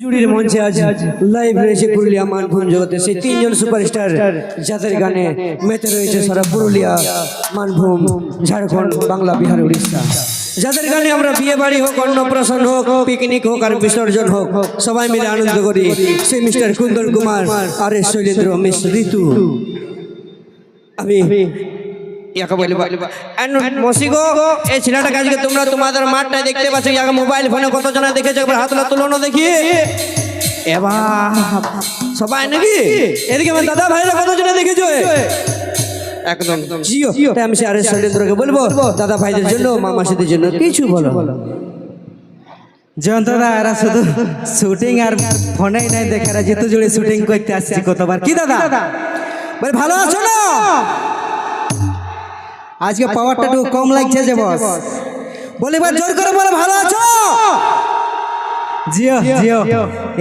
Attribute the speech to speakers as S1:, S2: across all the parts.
S1: জুড়ির মঞ্চে আজ লাইভ রয়েছে পুরুলিয়া মানভূম জগতে। সেই তিনজন সুপারস্টার যাদের গানে মেতে রয়েছে সারা পুরুলিয়া মানভূম, ঝাড়খণ্ড, বাংলা, বিহার, উড়িষ্যা। যাদের গানে আমরা বিয়ে বাড়ি হোক, অন্নপ্রাশন হোক পিকনিক হোক আর বিসর্জন হোক, সবাই মিলে আনন্দ করি। সেই মিস্টার কুন্দন কুমার আর এস শৈলেন্দ্র, মিস ঋতু। আমি ইয়াকে বলব মসিগো এই তোমরা তোমাদের মাঠটা দেখতে পাচ্ছ ইয়াকে মোবাইল ফোনে কত জনা দেখেছ একবার হাতলা তুলনো দেখি। এবার সবাই নাকি? এদিকে আমার দাদা ভাইরা কত জনা দেখেছ? একদম। জিও আর শৈলেন্দ্রকে বলব দাদা ভাইদের জন্য মামাসিদের জন্য কিছু বলো।
S2: জয়ন্তদা এরা শুধু শুটিং আর ফোনেই নাই দেখে এরা যেহেতু জুড়ে শুটিং করতে আসছি কতবার। কি দাদা? বলে ভালো আছো না? আজকে পাওয়ারটা একটু কম লাগছে যে বস বলি এবার জোর করে বলে ভালো আছো? জিও জিও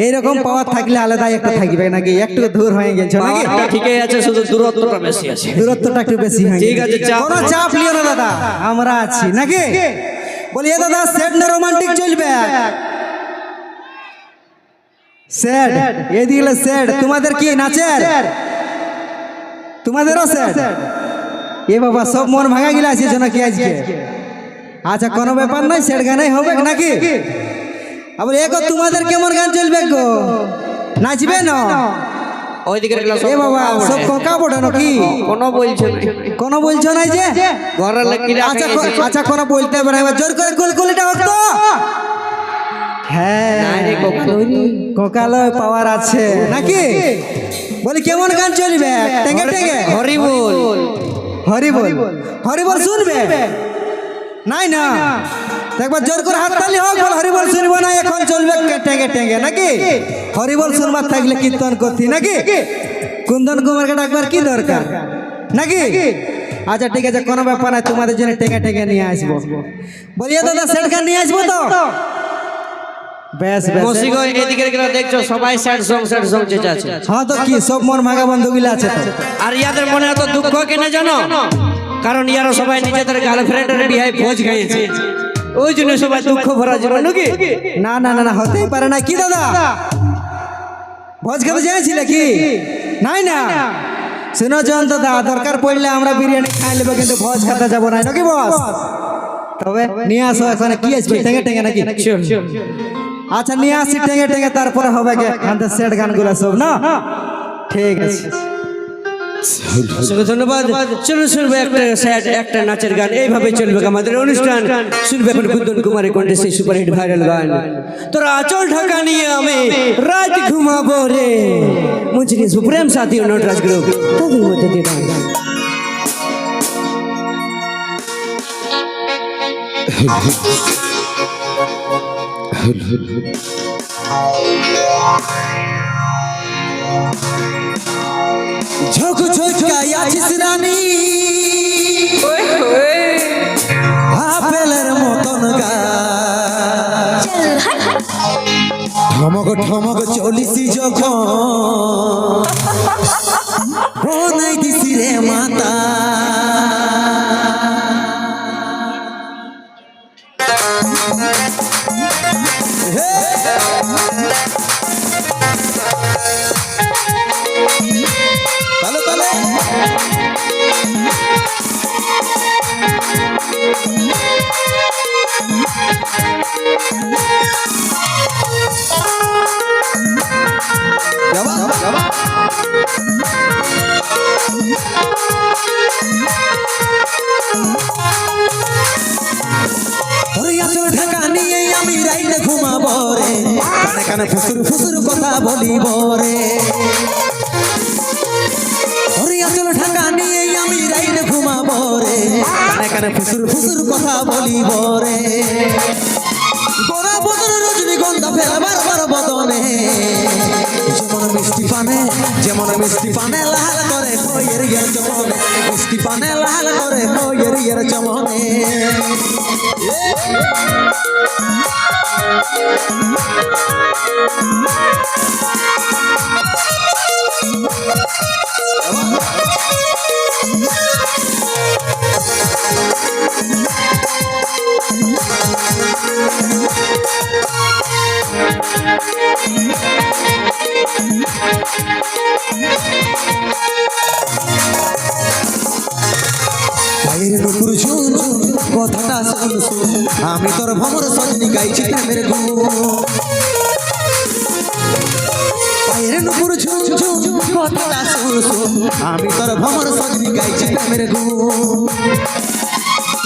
S2: এইরকম পাওয়ার থাকলে আলাদা একটু থাকবে নাকি? একটু দূর হয়ে গেছে নাকি?
S1: ঠিকই আছে শুধু দূরত্বটা বেশি আছে।
S2: দূরত্বটা একটু বেশি হয়ে
S1: ঠিক আছে, চাপ
S2: কোনো। চাপ লিও না দাদা। আমরা আছি নাকি? বলি এ দাদা সেট না রোমান্টিক চলবে? স্যাড এদিকে স্যাড তোমাদের কি নাচের? তোমাদেরও স্যাড এ বাবা সব মন ভাঙা গিলা আছে নাকি আজকে? আচ্ছা কোনো ব্যাপার নাই স্যাড গানাই হবে নাকি? আবার এগো তোমাদের কেমন গান চলবে গো? নাচবে না?
S1: ওইদিকে
S2: এ বাবা সব কোকা বড় নাকি?
S1: কোনো বলছে
S2: কোনো বলছো না যে?
S1: ঘরের
S2: আচ্ছা আচ্ছা কোনো বলতে পারে এবার জোর করে কলকলিটা হ্যাঁ। কোকালয় পাওয়ার আছে। নাকি? বলি কেমন গান চলবে? টেঙ্গে টেঙ্গে।
S1: হরি বল
S2: হরি বল হরি বল। শুনবে? নাই না। একবার জোর করে হাত তালি হোক বল হরি বল শুনব না এখন চলবে টেঙ্গে টেঙ্গে নাকি? হরি বল শুনবার থাকলে কীর্তন করতি নাকি? কুন্দন কুমারকে ডাকবার কি দরকার? নাকি? আচ্ছা ঠিক আছে কোনো ব্যাপার নাই তোমাদের জন্য টেঙ্গে টেঙ্গে নিয়ে আসব। বলিয়ে দাদা সেট নিয়ে আসব তো?
S1: মসিগো এদিকে গেলে দেখছ সবাই স্যাড সং স্যাড সং চেঁচা আছে।
S2: হ্যাঁ তো কি সব মন ভাগা বন্ধুগুলো আছে তো।
S1: আর ইয়াদের মনে এত দুঃখ কেনে জানো? কারণ ইয়ারা সবাই নিজেদের গার্লফ্রেন্ডের বিয়ে ভোজ ওই জন্য সবাই দুঃখ ভরা জীবন নাকি?
S2: না না না না হতেই পারে না। কি দাদা? ভোজ খেতে কি নাই না? শুনো জয়ন্ত দা দরকার পড়লে আমরা বিরিয়ানি খাই নেব কিন্তু ভোজ খেতে যাব না। নাকি বস? তবে নিয়ে আসো এখানে কি আসবে টেঙ্গে টেঙ্গে নাকি? আচ্ছা নিয়ে আসি টেঙ্গে টেঙ্গে তারপরে হবে গে আমাদের সেট গানগুলো সব না? ঠিক আছে।
S1: ধন্যবাদ। চলো শুনব একটা স্যাড একটা নাচের গান। এইভাবে চলবে আমাদের অনুষ্ঠান। শুনবে এখন কুন্দন কুমারের কণ্ঠে সেই সুপারহিট ভাইরাল গান। তোরা আচল ঢাকা নিয়ে আমি রাত ঘুমাবো রে। মুঝরি সুপ্রেম সাথী ও নটরাজ গ্রুপ তাদের মধ্যে দিয়ে গান।
S2: ঝোঁক ঝোঁকাই আছিস রানী। আপেলের মতন গা। ঠমক ঠমক চলিসি যখন। বনাই দিছি রে মাতা। কানে কানে ফুসুর ফুসুর কথা বলিব রে। তোর আসল ঢাকা নিয়ে আমি রাইতে ঘুমাবো রে। কানে ফুসুর ফুসুর কথা বলিব রে। গোরা বদন রজনীগন্ধা ফেলাবার বার বদনে। যেমন মিষ্টি পানে যেমন মিষ্টি পানে লাল করে কইয়ের ইয়ার চমনে মিষ্টি পানে লাল করে কইয়ের ইয়ার চমনে
S3: Thank
S4: পায়ের নুপুর ঝুন কথাটা শুন শুন আমি তোর ভমর সজনি গাইছি প্রেমের গুণ। পায়ের নুপুর ঝুন ঝুন কথাটা শুন শুন আমি তোর ভমর সজনি গাইছি প্রেমের গুণ।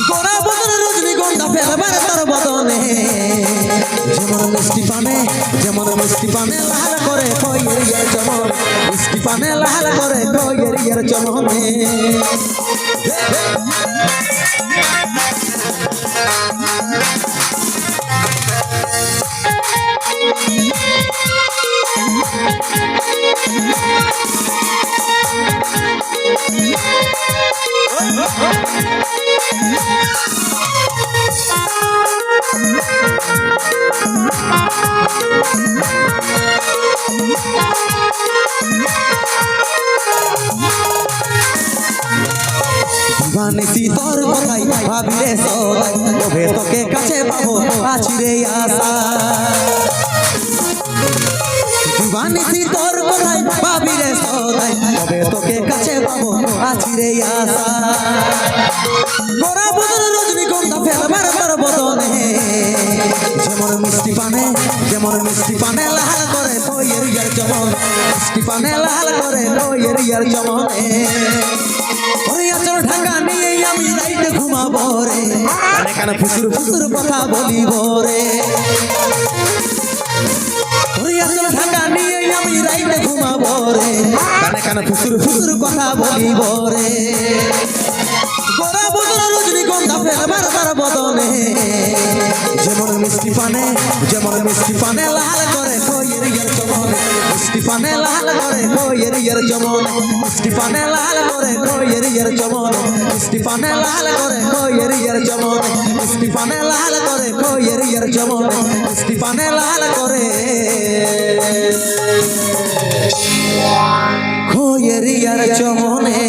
S4: গোরা বদন রজনী গন্ধা ফেলবার তোর বদনে। যেমন মিষ্টি পানে যেমন মিষ্টি পানে লাল করে কইয়ের ইয়ার চমন মিষ্টি পানে লাল করে কইয়ের ইয়ার চমনে দিবানিসি দিবানিসি তোর কথাই ভাবি রে সদাই। তবে তোকে কাছে পাবো, আছি রে আশা। গোরা বদন রজনী গন্ধা ফেলবার তোর বদনে। যেমন মিষ্টি পানে, যেমন মিষ্টি পানে লাল করে বইয়ের ইয়ার যেমন মিষ্টি পানে লাল করে বইয়ের ইয়ার জমনে ওরে ঢাকা নিয়ে আমি রাইতে ঘুমাবো রে। কানে কানে ফুসুর ফুসুর কথা বলিব রে। কানে ফুসুর ফুসুর কথা বলিব রে? গোরা বদন রজনী ফেলবার তার বদনে যেমন মিষ্টি পানে যেমন মিষ্টি পানে। লাল করে কইয়ের ইয়ার চমনে। মিষ্টি পানে। লাল করে কইয়ের ইয়ার চমনে। মিষ্টি পানে। লাল করে কইয়ের ইয়ার চমনে। মিষ্টি পানে। লাল করে কইয়ের ইয়ার চমনে। মিষ্টি পানে। লাল করে কইয়ের ইয়ার চমনে। মিষ্টি পানে। লাল করে। হয়ে রিয়ার চমনে।